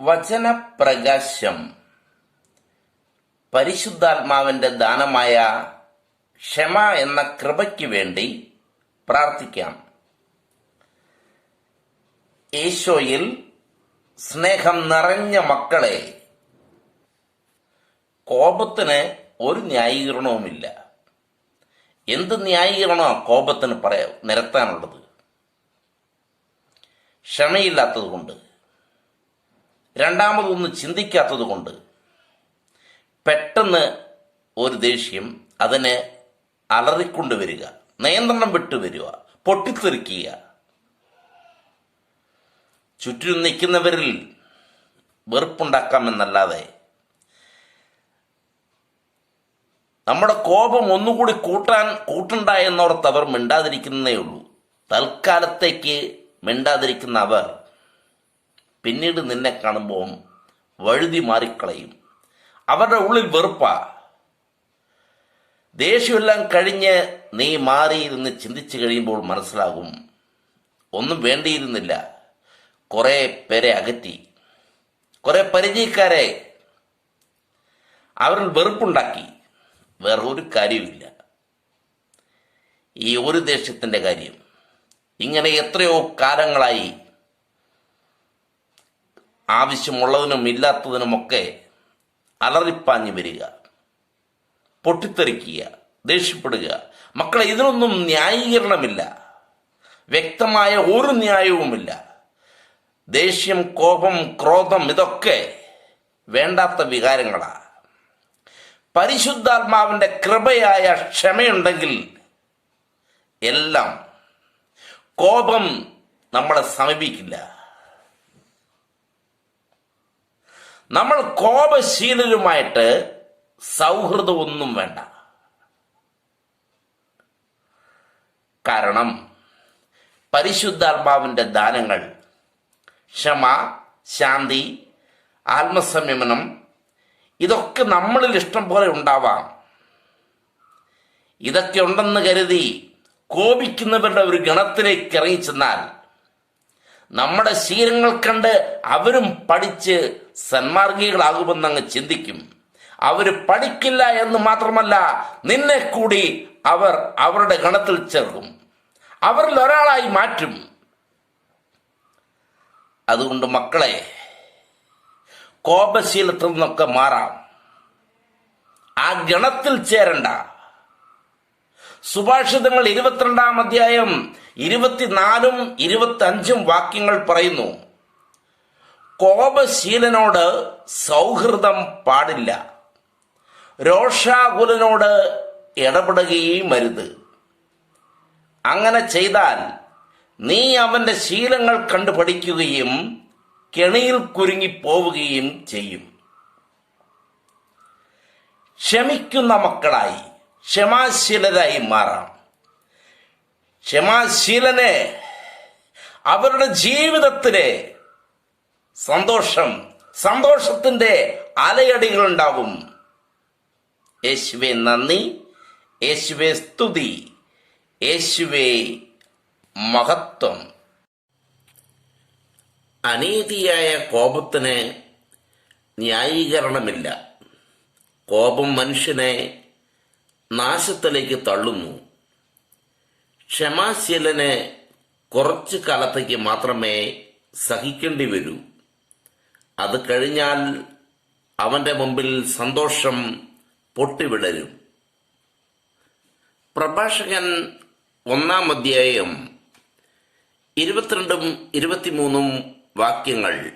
വചനപ്രകാശം. പരിശുദ്ധാത്മാവിന്റെ ദാനമായ ക്ഷമ എന്ന കൃപയ്ക്ക് വേണ്ടി പ്രാർത്ഥിക്കാം. ഈശോയിൽ സ്നേഹം നിറഞ്ഞ മക്കളെ കോപത്തിന് ഒരു ന്യായീകരണവുമില്ല. എന്ത് ന്യായീകരണമാണ് കോപത്തിന് പറയാം നിരത്താനുള്ളത്? ക്ഷമയില്ലാത്തത് കൊണ്ട് രണ്ടാമതൊന്ന് ചിന്തിക്കാത്തത് കൊണ്ട് പെട്ടെന്ന് ഒരു ദേഷ്യം അതിനെ അലറിക്കൊണ്ട് വരിക നിയന്ത്രണം വിട്ടു വരിക പൊട്ടിത്തെറിക്കുക. ചുറ്റും നിൽക്കുന്നവരിൽ വെറുപ്പുണ്ടാക്കാമെന്നല്ലാതെ നമ്മുടെ കോപം ഒന്നുകൂടി കൂട്ടാൻ കൂട്ടുണ്ടായെന്നോർത്ത് അവർ മിണ്ടാതിരിക്കുന്നേ ഉള്ളൂ. തൽക്കാലത്തേക്ക് മിണ്ടാതിരിക്കുന്ന അവർ പിന്നീട് നിന്നെ കാണുമ്പോൾ വഴുതി മാറിക്കളയും. അവരുടെ ഉള്ളിൽ വെറുപ്പാ. ദേഷ്യമെല്ലാം കഴിഞ്ഞ് നീ മാറിയിരുന്ന് ചിന്തിച്ചു കഴിയുമ്പോൾ മനസ്സിലാകും ഒന്നും വേണ്ടിയിരുന്നില്ല. കുറെ പേരെ അകറ്റി. കുറെ പരിചയക്കാരെ അവരിൽ വെറുപ്പുണ്ടാക്കി. വേറെ ഒരു കാര്യവുമില്ല. ഈ ഒരു ദേഷ്യത്തിന്റെ കാര്യം. ഇങ്ങനെ എത്രയോ കാലങ്ങളായി ആവശ്യമുള്ളതിനും ഇല്ലാത്തതിനുമൊക്കെ അലറിപ്പാഞ്ഞു വരിക പൊട്ടിത്തെറിക്കുക ദേഷ്യപ്പെടുക. മക്കളെ ഇതിനൊന്നും ന്യായീകരണമില്ല. വ്യക്തമായ ഒരു ന്യായവുമില്ല. ദേഷ്യം കോപം ക്രോധം ഇതൊക്കെ വേണ്ടാത്ത വികാരങ്ങളാണ് പരിശുദ്ധാത്മാവിന്റെ കൃപയായ ക്ഷമയുണ്ടെങ്കിൽ എല്ലാം കോപം നമ്മളെ സമീപിക്കില്ല. നമ്മൾ കോപശീലരുമായിട്ട് സൗഹൃദമൊന്നും വേണ്ട. കാരണം പരിശുദ്ധാത്മാവിന്റെ ദാനങ്ങൾ ക്ഷമ ശാന്തി ആത്മസംയമനം ഇതൊക്കെ നമ്മളിൽ ഇഷ്ടം പോലെ ഉണ്ടാവാം. ഇതൊക്കെ ഉണ്ടെന്ന് കരുതി കോപിക്കുന്നവരുടെ ഒരു ഗണത്തിലേക്ക് ഇറങ്ങിച്ചെന്നാൽ നമ്മുടെ ശീലങ്ങൾ കണ്ട് അവരും പഠിച്ച് സന്മാർഗികളാകുമെന്ന് അങ്ങ് ചിന്തിക്കും. അവർ പഠിക്കില്ല എന്ന് മാത്രമല്ല നിന്നെ കൂടി അവർ അവരുടെ ഗണത്തിൽ ചേർക്കും. അവരിൽ ഒരാളായി മാറ്റും. അതുകൊണ്ട് മക്കളെ കോപശീലത്തിൽ നിന്നൊക്കെ മാറാം. ആ ഗണത്തിൽ ചേരണ്ട. സുഭാഷിതങ്ങൾ ഇരുപത്തിരണ്ടാം അധ്യായം ഇരുപത്തിനാലും ഇരുപത്തി അഞ്ചും വാക്യങ്ങൾ പറയുന്നു. കോപശീലനോട് സൗഹൃദം പാടില്ല. രോഷാകുലനോട് ഇടപെടുകയും അരുത്. അങ്ങനെ ചെയ്താൽ നീ അവന്റെ ശീലങ്ങൾ കണ്ടു പഠിക്കുകയും കെണിയിൽ കുരുങ്ങി പോവുകയും ചെയ്യും. ക്ഷമിക്കുന്ന മക്കളായി. ക്ഷമാശീലരായി മാറാം ക്ഷമാശീലനെ അവരുടെ ജീവിതത്തിലെ സന്തോഷം സന്തോഷത്തിന്റെ അലയടികൾ ഉണ്ടാവും യേശുവെ നന്ദി യേശുവെ സ്തുതി യേശുവെ മഹത്വം. അനീതിയായ കോപത്തിന് ന്യായീകരണമില്ല. കോപം മനുഷ്യനെ നാശത്തിലേക്ക് തള്ളുന്നു. ക്ഷമാശീലനെ കുറച്ചു കാലത്തേക്ക് മാത്രമേ സഹിക്കേണ്ടി വരൂ. അത് കഴിഞ്ഞാൽ അവന്റെ മുമ്പിൽ സന്തോഷം പൊട്ടിവിടരും. പ്രഭാഷകൻ ഒന്നാം അധ്യായം ഇരുപത്തിരണ്ടും ഇരുപത്തിമൂന്നും വാക്യങ്ങൾ.